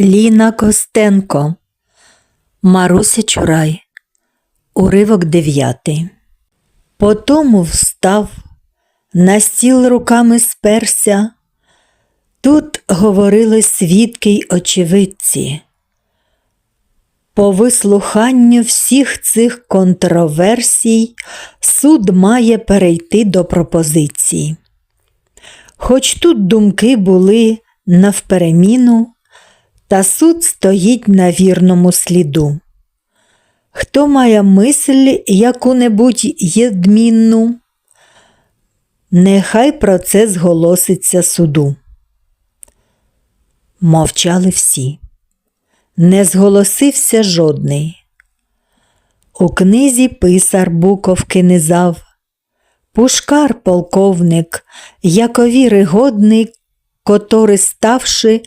Ліна Костенко, Маруся Чурай, уривок дев'ятий. Потому встав, на стіл руками сперся. Тут говорили свідки й очевидці. По вислуханню всіх цих контроверсій суд має перейти до пропозицій. Хоч тут думки були навпереміну, та суд стоїть на вірному сліду. Хто має мисль яку-небудь єдмінну, нехай про це зголоситься суду. Мовчали всі, не зголосився жодний. У книзі писар буковки низав, Пушкар полковник, якові ригодний, котори ставши,